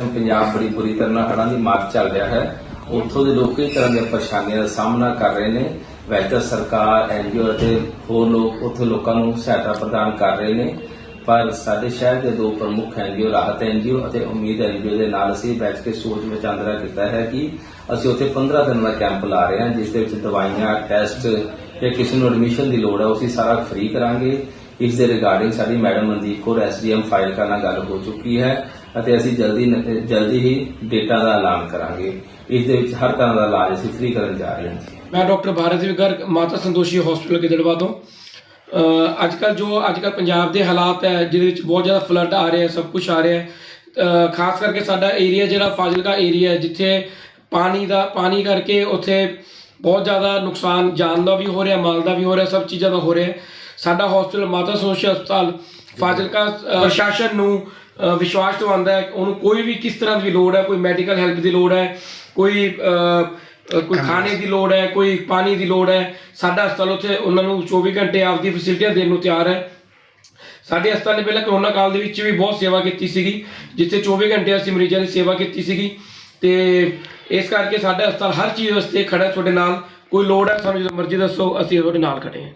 ਪੰਜਾਬ ਬੜੀ ਬੁਰੀ ਤਰ੍ਹਾਂ ਹੜ੍ਹਾਂ ਦੀ ਮਾਰ ਚੱਲ ਰਿਹਾ ਹੈ। ਉੱਥੋਂ ਦੇ ਲੋਕ ਕਈ ਤਰ੍ਹਾਂ ਦੀਆਂ ਪਰੇਸ਼ਾਨੀਆਂ ਦਾ ਸਾਹਮਣਾ ਕਰ ਰਹੇ ਨੇ। ਵੈਸੇ ਤਾਂ ਸਰਕਾਰ ਐਨਜੀਓ ਅਤੇ ਹੋਰ ਲੋਕ ਉੱਥੇ ਲੋਕਾਂ ਨੂੰ ਸਹਾਇਤਾ ਪ੍ਰਦਾਨ ਕਰ ਰਹੇ ਨੇ। ਪਰ ਸਾਡੇ ਸ਼ਹਿਰ ਦੇ ਦੋ ਪ੍ਰਮੁੱਖ ਐਨਜੀਓ ਰਾਹਤ ਐਨਜੀਓ ਅਤੇ ਉਮੀਦ ਐਨਜੀਓ ਦੇ ਨਾਲ ਅਸੀਂ ਬੈਠ ਕੇ ਸੋਚ ਵਿਚਾਂਦਰਾ ਕੀਤਾ ਹੈ ਕਿ ਅਸੀਂ ਉੱਥੇ 15 ਦਿਨ ਦਾ ਕੈਂਪ ਲਾ ਰਹੇ ਹਾਂ, ਜਿਸ ਦੇ ਵਿੱਚ ਦਵਾਈਆਂ, ਟੈਸਟ ਜਾਂ ਕਿਸੇ ਨੂੰ ਐਡਮਿਸ਼ਨ ਦੀ ਲੋੜ ਹੈ, ਉਹ ਸਾਰਾ ਫ੍ਰੀ ਕਰਾਂਗੇ। ਇਸ ਦੇ ਰਿਗਾਰਡਿੰਗ ਸਾਡੀ madam Mandeep Kaur SDM file ਨਾਲ ਗੱਲ ਹੋ ਚੁੱਕੀ ਹੈ ਅਤੇ ਅਸੀਂ ਜਲਦੀ ਨ- ਜਲਦੀ ਹੀ ਡੇਟਾ ਦਾ ਐਲਾਨ ਕਰਾਂਗੇ। ਇਸ ਦੇ ਵਿੱਚ ਹਰ ਤਰ੍ਹਾਂ ਦਾ ਇਲਾਜ ਅਸੀਂ ਫ੍ਰੀ ਕਰਨ ਜਾ ਰਹੇ ਹਾਂ। ਮੈਂ ਡਾਕਟਰ ਭਾਰਤ ਵਿਗਰ, ਮਾਤਾ ਸੰਤੋਸ਼ੀ ਹਸਪੀਟਲ ਗਿੱਦੜਵਾ ਤੋਂ ਅੱਜ ਕੱਲ ਜੋ ਅੱਜ ਕੱਲ ਪੰਜਾਬ ਦੇ ਹਾਲਾਤ ਹੈ, ਜਿਹਦੇ ਵਿੱਚ ਬਹੁਤ ਜ਼ਿਆਦਾ ਫਲੱਡ ਆ ਰਿਹਾ ਸਭ ਕੁਝ ਆ ਰਿਹਾ ਹੈ। ਖਾਸ ਕਰਕੇ ਸਾਡਾ ਏਰੀਆ ਜਿਹੜਾ ਫਾਜ਼ਿਲਕਾ ਏਰੀਆ ਹੈ, ਜਿੱਥੇ ਪਾਣੀ ਦਾ, ਪਾਣੀ ਕਰਕੇ ਉੱਥੇ ਬਹੁਤ ਜ਼ਿਆਦਾ ਨੁਕਸਾਨ, ਜਾਨ ਦਾ ਵੀ ਹੋ ਰਿਹਾ, ਮਾਲ ਦਾ ਵੀ ਹੋ ਰਿਹਾ, ਸਭ ਚੀਜ਼ਾਂ ਦਾ ਹੋ ਰਿਹਾ ਸਾਡਾ ਹਸਪੀਟਲ ਮਾਤਾ ਸੰਤੋਸ਼ੀ ਹਸਪਤਾਲ ਫਾਜ਼ਿਲਕਾ ਪ੍ਰਸ਼ਾਸਨ ਨੂੰ ਵਿਸ਼ਵਾਸ ਦਿਵਾਉਂਦਾ ਹੈ ਉਹਨੂੰ ਕੋਈ ਵੀ ਕਿਸ ਤਰ੍ਹਾਂ ਦੀ ਲੋੜ ਹੈ ਕੋਈ ਮੈਡੀਕਲ ਹੈਲਪ ਦੀ ਲੋੜ ਹੈ ਕੋਈ ਕੋਈ ਖਾਣੇ ਦੀ ਲੋੜ ਹੈ ਕੋਈ ਪਾਣੀ ਦੀ ਲੋੜ ਹੈ ਸਾਡਾ ਹਸਪਤਾਲ ਉੱਥੇ ਉਹਨਾਂ ਨੂੰ 24 ਘੰਟੇ ਆਪਦੀ ਫੈਸਿਲਿਟੀਆਂ ਦੇਣ ਨੂੰ ਤਿਆਰ ਹੈ। ਸਾਡੇ ਹਸਪਤਾਲ ਨੇ ਪਹਿਲਾਂ ਕਰੋਨਾ ਕਾਲ ਦੇ ਵਿੱਚ ਵੀ ਬਹੁਤ ਸੇਵਾ ਕੀਤੀ ਸੀਗੀ ਜਿੱਥੇ 24 ਘੰਟੇ ਅਸੀਂ ਮਰੀਜ਼ਾਂ ਦੀ ਸੇਵਾ ਕੀਤੀ ਸੀਗੀ ਤੇ ਇਸ ਕਰਕੇ ਸਾਡਾ ਹਸਪਤਾਲ ਹਰ ਚੀਜ਼ ਵਾਸਤੇ ਖੜਾ ਤੁਹਾਡੇ ਨਾਲ ਕੋਈ ਲੋੜ ਹੈ ਸਾਨੂੰ ਜਦੋਂ ਮਰਜ਼ੀ ਦੱਸੋ ਅਸੀਂ ਤੁਹਾਡੇ ਨਾਲ ਖੜੇ ਹਾਂ।